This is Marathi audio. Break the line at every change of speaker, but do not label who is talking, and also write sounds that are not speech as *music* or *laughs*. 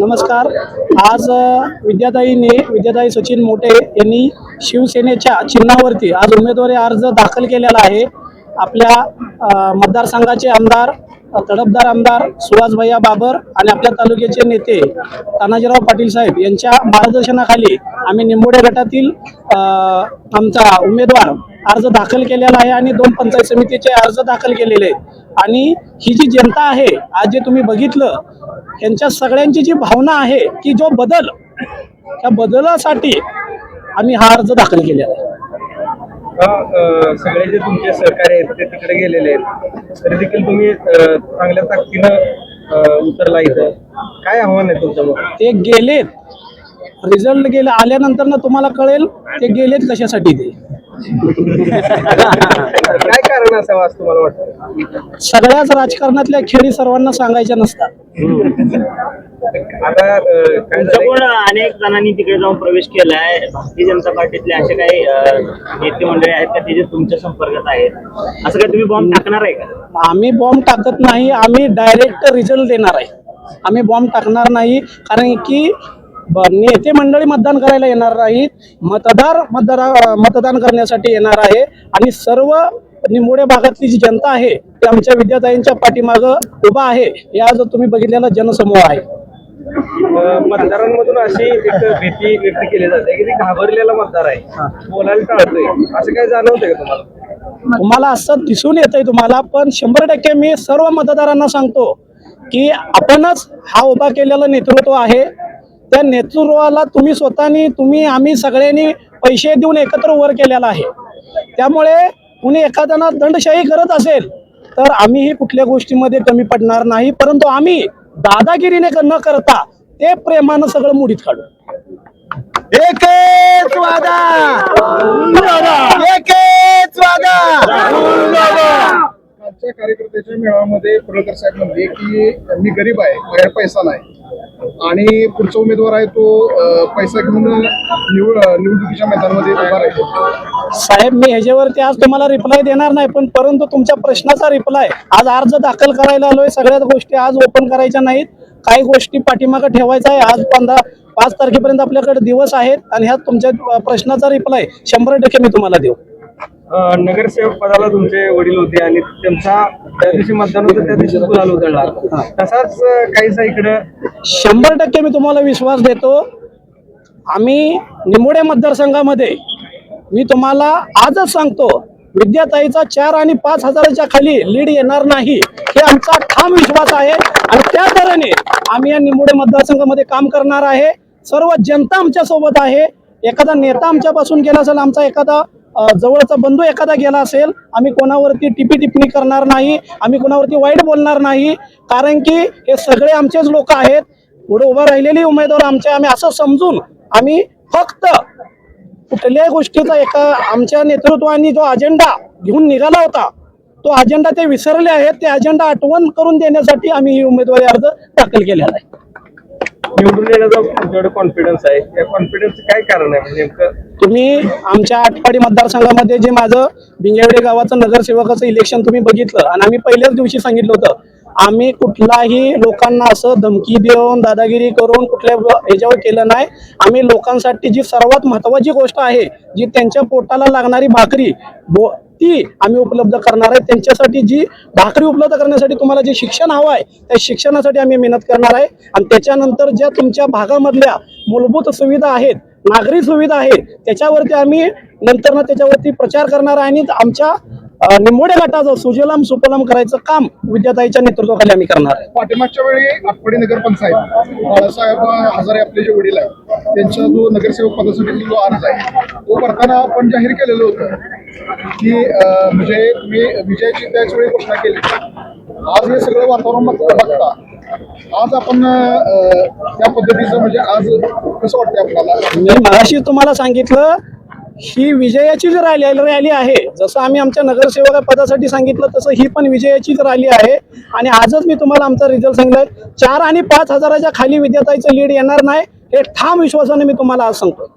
नमस्कार. आज विद्याताईने विद्याताई सचिन मोठे यांनी शिवसेनेच्या चिन्हावरती आज उमेदवारी अर्ज दाखल केलेला आहे. आपल्या मतदारसंघाचे आमदार तडफदार आमदार सुहासभैया बाबर आणि आपल्या तालुक्याचे नेते तानाजीराव पाटील साहेब यांच्या मार्गदर्शनाखाली आम्ही निंबोडे गटातील आमचा उमेदवार अर्ज दाखल केलेला आहे आणि दोन पंचायत समितीचे अर्ज दाखल केलेले आहेत आणि ही जी जनता आहे आज जे तुम्ही बघितलं यांच्या सगळ्यांची जी भावना आहे की जो बदल त्या बदलासाठी आम्ही हा अर्ज दाखल केलेला आहे.
सगळे जे तुमचे सहकारी आहेत ते तिकडे गेलेले आहेत तरी देखील तुम्ही चांगल्या ताकदीनं उतरला इथं. काय आव्हान आहे तुमचं
ते गेलेत. रिझल्ट गेले आल्यानंतर ना तुम्हाला कळेल ते गेलेत कशासाठी ते. *laughs*
काय कारण असावं असं तुम्हाला वाटतं?
सगळ्याच राजकारणातल्या खेळी सर्वांना सांगायच्या नसतात.
आता अ, काय झालंय?
तुमच्याकडून अनेक जणांनी तिकडे जाऊन प्रवेश केलाय. भारतीय जनता पार्टीतले असे काही अ, नेते मंडळी आहेत का ते जे तुमच्या संपर्कात आहेत? असं काय तुम्ही बॉम्ब टाकणार आहे का?
आम्ही बॉम्ब टाकत नाही. आम्ही डायरेक्ट रिझल्ट देणार आहे. आम्ही बॉम्ब टाकणार नाही. कारण की नेते मंडळी मतदान करायला येणार नाहीत. मतदार मतदार मतदान करण्यासाठी येणार आहे. आणि सर्व निंबोड्या भागातली जी जनता आहे ती आमच्या विद्याताईंच्या पाठीमागं उभा आहे. या जो तुम्ही बघितलेला जनसमूह आहे.
मतदारांमधून अशी एक भीती व्यक्त केली जाते की ती घाबरलेला मतदार आहे. बोलायला टाळतोय. असं काय जाणवतंय का तुम्हाला?
तुम्हाला असं दिसून येतंय तुम्हाला पण शंभर टक्के मी सर्व मतदारांना सांगतो की आपणच हा उभा केलेला नेतृत्व आहे. त्या नेतृत्वाला तुम्ही स्वतःनी तुम्ही आम्ही सगळ्यांनी पैसे देऊन एकत्र वर केलेला आहे. त्यामुळे कुणी एखाद्याना दंडशाही करत असेल तर आम्हीही कुठल्या गोष्टीमध्ये कमी पडणार नाही परंतु आम्ही दादागिरीने न करता ते प्रेमानं सगळं मुडीत काढू.
एकच वादा एकच वादा
आमच्या कार्यकर्त्याच्या मेळाव्यामध्ये पडळकर साहेब म्हणले की मी गरीब आहे बाहेर पैसा नाही आणि पुढचा उमेदवार आहे तो पैसा घेऊन निवड निवडणुकीच्या मैदानामध्ये उभा राहील.
साहेब मी ह्याच्यावरती आज तुम्हाला रिप्लाय देणार नाही पण परंतु तुमच्या प्रश्नाचा रिप्लाय आज अर्ज दाखल करायला आलोय सगळ्याच गोष्टी आज ओपन करायच्या नाहीत. काही गोष्टी पाठीमागं ठेवायचा आहे. आज पंधरा पाच तारखेपर्यंत आपल्याकडे दिवस आहेत आणि ह्या तुमच्या प्रश्नाचा रिप्लाय शंभर टक्के मी तुम्हाला देऊ.
नगरसेवक पदाला तुमचे वडील होते आणि त्यांचा त्या दिवशी मतदान होतं त्या दिवशी गुलाल उधळला तसाच काहीसा इकडं?
शंभर टक्के मी तुम्हाला विश्वास देतो आम्ही निंबोडे मतदारसंघामध्ये मी तुम्हाला आजच सांगतो विद्याताईचा चार आणि पाच हजाराच्या खाली लीड येणार नाही हे आमचा ठाम विश्वास आहे. आणि त्या तऱ्हेने आम्ही या निंबोडे मतदारसंघामध्ये काम करणार आहे. सर्व जनता आमच्यासोबत आहे. एखादा नेता आमच्यापासून गेला असेल आमचा एखादा जवळचा बंधू एखादा गेला असेल आम्ही कोणावरती टिपी टिप्पणी करणार नाही आम्ही कोणावरती वाईट बोलणार नाही कारण की हे सगळे आमचेच लोक आहेत. पुढे उभं राहिलेली उमेदवार आमचे आम्ही असं समजून आम्ही फक्त कुठल्याही गोष्टीचा एका आमच्या नेतृत्वाने जो अजेंडा घेऊन निघाला होता तो अजेंडा ते विसरले आहेत. ते अजेंडा आठवण करून देण्यासाठी आम्ही ही उमेदवारी अर्ज दाखल केलेला आहे.
निवडून येण्याचा तुमच्याकडे कॉन्फिडन्स आहे. या कॉन्फिडन्स काय कारण आहे? म्हणजे नेमकं
तुम्ही आमच्या आटपाडी मतदारसंघामध्ये जे माझं बिंगेवडे गावाचं नगरसेवकाचं इलेक्शन तुम्ही बघितलं. आणि आम्ही पहिल्याच दिवशी सांगितलं होतं आम्ही कुठलाही लोकांना असं धमकी देऊन दादागिरी करून कुठल्या ह्याच्यावर केलं नाही. आम्ही लोकांसाठी जी सर्वात महत्वाची गोष्ट आहे जी त्यांच्या पोटाला लागणारी भाकरी बो ती आम्ही उपलब्ध करणार आहे. त्यांच्यासाठी जी भाकरी उपलब्ध करण्यासाठी तुम्हाला जे शिक्षण हवं आहे त्या शिक्षणासाठी आम्ही मेहनत करणार आहे. आणि त्याच्यानंतर ज्या तुमच्या भागामधल्या मूलभूत सुविधा आहेत नागरी सुविधा आहेत त्याच्यावरती आम्ही नंतर ना त्याच्यावरती प्रचार करणार आहे. आणि आमच्या अ, गटाचं सुजलाम सुफलाम करायचं काम विद्याताईच्या नेतृत्वाखाली आम्ही करणार आहे.
पाठीमागच्या वेळी आटपाडी नगरपंचायत बाळासाहेब हजारे आपले जे वडील आहेत त्यांच्या जो नगरसेवक पदासाठी जो अर्ज आहे तो भरताना आपण जाहीर केलेलं होतं. की म्हणजे तुम्ही विजयाची त्याच वेळी घोषणा केली. आज हे सगळं वातावरण बघता. आज आपण त्या पद्धतीचं म्हणजे आज कसं वाटतंय आपल्याला?
मी मगाशी तुम्हाला सांगितलं ही विजयाची जी रॅली रॅली आहे. जसं आम्ही आमच्या नगरसेवक पदासाठी सांगितलं तसं ही पण विजयाचीच रॅली आहे. आणि आजच मी तुम्हाला आमचा रिझल्ट सांगितलं चार आणि पाच हजाराच्या खाली विद्याताईचं लीड येणार नाही हे ठाम विश्वासाने मी तुम्हाला आज सांगतो